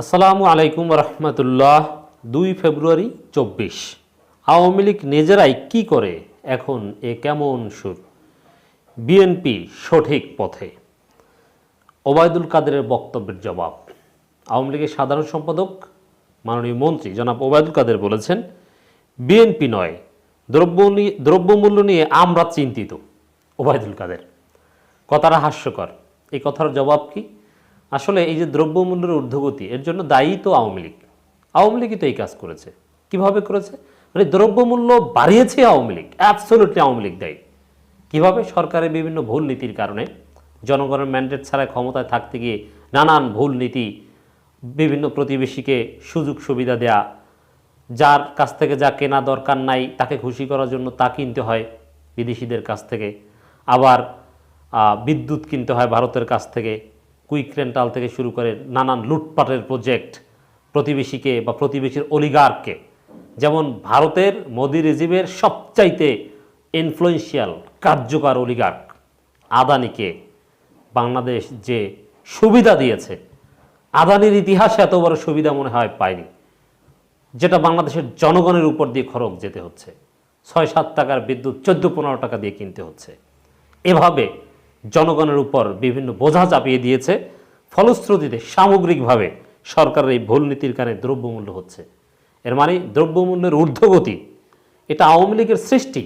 আসসালামু আলাইকুম রহমতুল্লাহ দুই ফেব্রুয়ারি চব্বিশ। আওয়ামী লীগ নিজেরাই কী করে? এখন এ কেমন সুর? বিএনপি সঠিক পথে। ওবায়দুল কাদেরের বক্তব্যের জবাব। আওয়ামী লীগের সাধারণ সম্পাদক, মাননীয় মন্ত্রী জনাব ওবায়দুল কাদের বলেছেন বিএনপি নয় দ্রব্য দ্রব্যমূল্য নিয়ে আমরা চিন্তিত, ওবায়দুল কাদের। কথাটা হাস্যকর। এই কথার জবাব কি? আসলে এই যে দ্রব্যমূল্যের ঊর্ধ্বগতি, এর জন্য দায়ী তো আওয়ামী লীগ। আওয়ামী লীগই তো এই কাজ করেছে। কীভাবে করেছে? মানে দ্রব্যমূল্য বাড়িয়েছে আওয়ামী লীগ অ্যাবসোলুটলি আওয়ামী লীগ দায়ী। কীভাবে? সরকারের বিভিন্ন ভুল নীতির কারণে। জনগণের ম্যান্ডেট ছাড়া ক্ষমতায় থাকতে গিয়ে নানান ভুল নীতি, বিভিন্ন প্রতিবেশীকে সুযোগ সুবিধা দেয়া, যার কাছ থেকে যা কেনা দরকার নাই তাকে খুশি করার জন্য তা কিনতে হয় বিদেশিদের কাছ থেকে। আবার বিদ্যুৎ কিনতে হয় ভারতের কাছ থেকে। কুইক রেন্টাল থেকে শুরু করে নানান লুটপাটের প্রজেক্ট প্রতিবেশীকে বা প্রতিবেশীর অলিগারকে যেমন ভারতের মোদি রেজিমের সবচাইতে ইনফ্লুয়েন্সিয়াল কার্যকর অলিগার্ক আদানিকে বাংলাদেশ যে সুবিধা দিয়েছে, আদানির ইতিহাসে এত বড় সুবিধা মনে হয় পায়নি, যেটা বাংলাদেশের জনগণের উপর দিয়ে খরচ যেতে হচ্ছে। ছয় সাত টাকার বিদ্যুৎ, চোদ্দ পনেরো টাকা দিয়ে কিনতে হচ্ছে। এভাবে জনগণের উপর বিভিন্ন বোঝা চাপিয়ে দিয়েছে। ফলশ্রুতিতে সামগ্রিকভাবে সরকারের এই ভুল নীতির কারণে দ্রব্যমূল্য হচ্ছে। এর মানে দ্রব্যমূল্যের ঊর্ধ্বগতি, এটা আওয়ামী লীগের সৃষ্টি।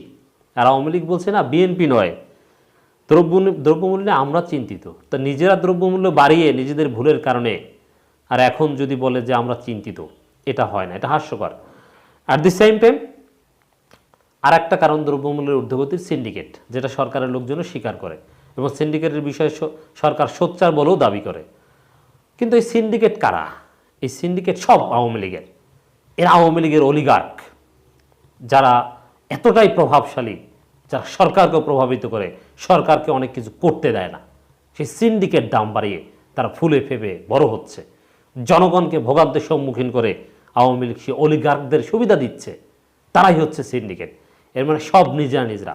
আর আওয়ামী লীগ বলছে না, বিএনপি নয়। দ্রব্য দ্রব্যমূল্যে আমরা চিন্তিত। তা নিজেরা দ্রব্যমূল্য বাড়িয়ে নিজেদের ভুলের কারণে, আর এখন যদি বলে যে আমরা চিন্তিত, এটা হয় না, এটা হাস্যকর। অ্যাট দি সেম টাইম আর একটা কারণ দ্রব্যমূল্যের ঊর্ধ্বগতির সিন্ডিকেট যেটা সরকারের লোকজনও স্বীকার করে। এবং সিন্ডিকেটের বিষয়ে সরকার সোচ্চার বলেও দাবি করে। কিন্তু এই সিন্ডিকেট কারা? এই সিন্ডিকেট সব আওয়ামী লীগের। এরা আওয়ামী লীগের অলিগার্ক, যারা এতটাই প্রভাবশালী, যারা সরকারকে প্রভাবিত করে, সরকারকে অনেক কিছু করতে দেয় না। সেই সিন্ডিকেট দাম বাড়িয়ে তারা ফুলে ফেপে বড় হচ্ছে। জনগণকে ভোগান্তের সম্মুখীন করে আওয়ামী লীগ সে অলিগার্কদের সুবিধা দিচ্ছে। তারাই হচ্ছে সিন্ডিকেট। এর মানে সব নিজেরা নিজেরা।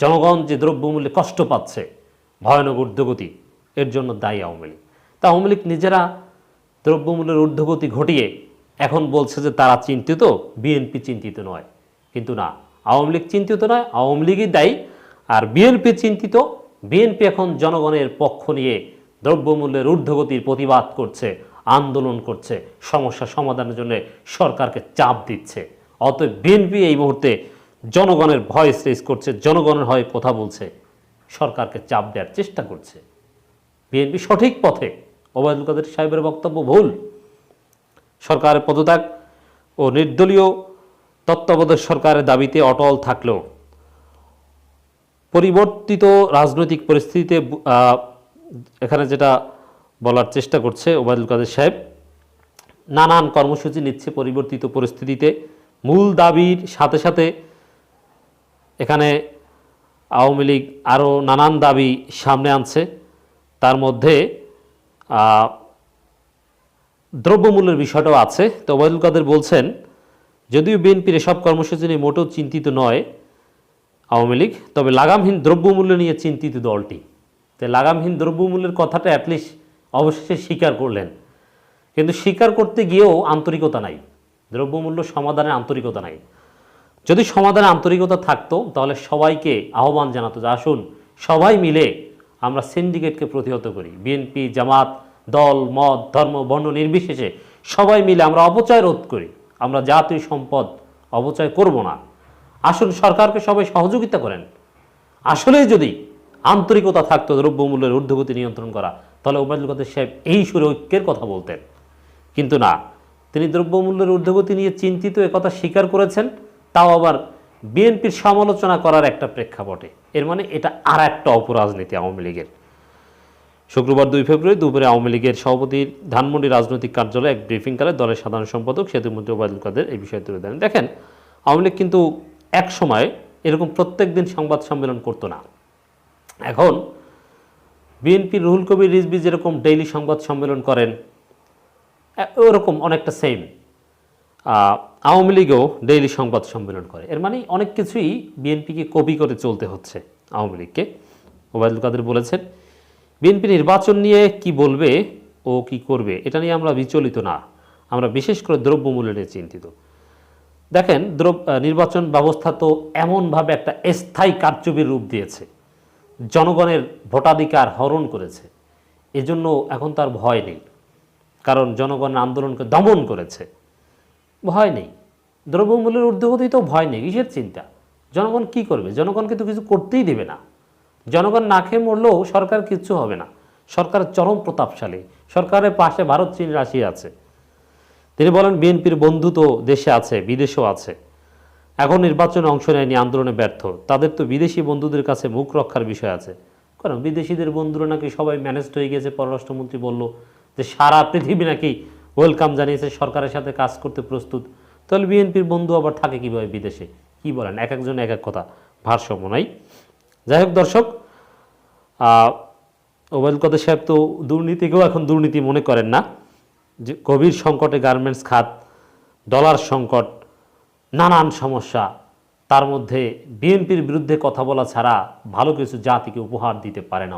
জনগণ যে দ্রব্যমূল্যে কষ্ট পাচ্ছে, ভয়ানক ঊর্ধ্বগতি, এর জন্য দায়ী আওয়ামী লীগ। তা আওয়ামী লীগ নিজেরা দ্রব্যমূল্যের ঊর্ধ্বগতি ঘটিয়ে এখন বলছে যে তারা চিন্তিত, বিএনপি চিন্তিত নয়। কিন্তু না, আওয়ামী লীগ চিন্তিত নয়, আওয়ামী লীগই দায়ী। আর বিএনপি চিন্তিত, বিএনপি এখন জনগণের পক্ষ নিয়ে দ্রব্যমূল্যের ঊর্ধ্বগতির প্রতিবাদ করছে, আন্দোলন করছে, সমস্যা সমাধানের জন্য সরকারকে চাপ দিচ্ছে। অতএব বিএনপি এই মুহূর্তে জনগণের ভয়েস রেজ করছে, জনগণের হয়ে কথা বলছে, সরকারকে চাপ দেওয়ার চেষ্টা করছে। বিএনপি সঠিক পথে ওবায়দুল কাদের সাহেবের বক্তব্য ভুল। সরকারের পদত্যাগ ও নির্দলীয় তত্ত্বাবধায়ক সরকারের দাবিতে অটল থাকলেও পরিবর্তিত রাজনৈতিক পরিস্থিতিতে এখানে যেটা বলার চেষ্টা করছে ওবায়দুল কাদের সাহেব, নানান কর্মসূচি নিচ্ছে পরিবর্তিত পরিস্থিতিতে। মূল দাবির সাথে সাথে এখানে আওয়ামী লীগ আরও নানান দাবি সামনে আনছে। তার মধ্যে দ্রব্যমূল্যের বিষয়টাও আছে। তো ওবায়দুল কাদের বলছেন, যদিও বিএনপির এসব কর্মসূচি নিয়ে মোটেও চিন্তিত নয় আওয়ামী লীগ, তবে লাগামহীন দ্রব্যমূল্য নিয়ে চিন্তিত দলটি। তো লাগামহীন দ্রব্যমূল্যের কথাটা অ্যাটলিস্ট অবশেষে স্বীকার করলেন। কিন্তু স্বীকার করতে গিয়েও আন্তরিকতা নাই। দ্রব্যমূল্য সমাধানের আন্তরিকতা নাই। যদি সমাধানে আন্তরিকতা থাকতো, তাহলে সবাইকে আহ্বান জানাতো যে আসুন, সবাই মিলে আমরা সিন্ডিকেটকে প্রতিহত করি। বিএনপি জামাত, দল, মত, ধর্ম, বর্ণ নির্বিশেষে সবাই মিলে আমরা অপচয় রোধ করি। আমরা জাতীয় সম্পদ অপচয় করব না। আসুন, সরকারকে সবাই সহযোগিতা করেন। আসলেই যদি আন্তরিকতা থাকতো, দ্রব্যমূল্যের ঊর্ধ্বগতি নিয়ন্ত্রণ করা, তাহলে ওবায়দুল কাদের সাহেব এই সুরে ঐক্যের কথা বলতেন। কিন্তু না, তিনি দ্রব্যমূল্যের ঊর্ধ্বগতি নিয়ে চিন্তিত, একথা স্বীকার করেছেন। তাও আবার বিএনপির সমালোচনা করার একটা প্রেক্ষাপটে। এর মানে এটা আর একটা অপরাজনীতি আওয়ামী লীগের। শুক্রবার দুই ফেব্রুয়ারি দুপুরে আওয়ামী লীগের সভাপতি ধানমন্ডি রাজনৈতিক কার্যালয়ে এক ব্রিফিংকালে দলের সাধারণ সম্পাদক সেতুমন্ত্রী ওবায়দুল কাদের এই বিষয়ে তুলে দেন দেখেন, আওয়ামী লীগ কিন্তু এক সময় এরকম প্রত্যেক দিন সংবাদ সম্মেলন করতো না। এখন বিএনপির রুহুল কবির রিজবি যেরকম ডেইলি সংবাদ সম্মেলন করেন ওরকম অনেকটা সেম আওয়ামী লীগও ডেইলি সংবাদ সম্মেলন করে। এর মানে অনেক কিছুই বিএনপিকে কপি করে চলতে হচ্ছে আওয়ামী লীগকে। ওবায়দুল কাদের বলেছেন, বিএনপি নির্বাচন নিয়ে কি বলবে ও কি করবে, এটা নিয়ে আমরা বিচলিত না। আমরা বিশেষ করে দ্রব্যমূল্য নিয়ে চিন্তিত। দেখেন নির্বাচন ব্যবস্থা তো এমনভাবে একটা স্থায়ী কারচুপির রূপ দিয়েছে। জনগণের ভোটাধিকার হরণ করেছে। এজন্য এখন তার ভয় নেই। কারণ জনগণ আন্দোলনকে দমন করেছে। ভয় নেই। দ্রব্যমূল্যের ঊর্ধ্বগতি তো ভয় নেই, কিসের চিন্তা? জনগণ কি করবে? জনগণকে তো কিছু করতেই দেবে না। জনগণ না খেয়ে মরলেও সরকার কিচ্ছু হবে না। সরকার চরম প্রতাপশালী। সরকারের পাশে ভারত, চীন, রাশিয়া আছে। তিনি বলেন, বিএনপির বন্ধু তো দেশে আছে, বিদেশেও আছে। এখন নির্বাচনে অংশ নেয়নি, আন্দোলনে ব্যর্থ। তাদের তো বিদেশি বন্ধুদের কাছে মুখ রক্ষার বিষয় আছে। কারণ বিদেশিদের বন্ধুরা নাকি সবাই ম্যানেজড হয়ে গেছে পররাষ্ট্রমন্ত্রী বলল যে সারা পৃথিবী নাকি ওয়েলকাম জানিয়েছে, সরকারের সাথে কাজ করতে প্রস্তুত। তাহলে বিএনপির বন্ধু আবার থাকে কীভাবে বিদেশে? কি বলেন? এক একজন এক এক কথা, ভারসাম্য নাই। যাই হোক দর্শক ওবায়দুল কাদের সাহেব তো দুর্নীতিকেও এখন দুর্নীতি মনে করেন না। যে গভীর সংকটে গার্মেন্টস খাত, ডলার সংকট, নানান সমস্যা, তার মধ্যে বিএনপির বিরুদ্ধে কথা বলা ছাড়া ভালো কিছু জাতিকে উপহার দিতে পারে না।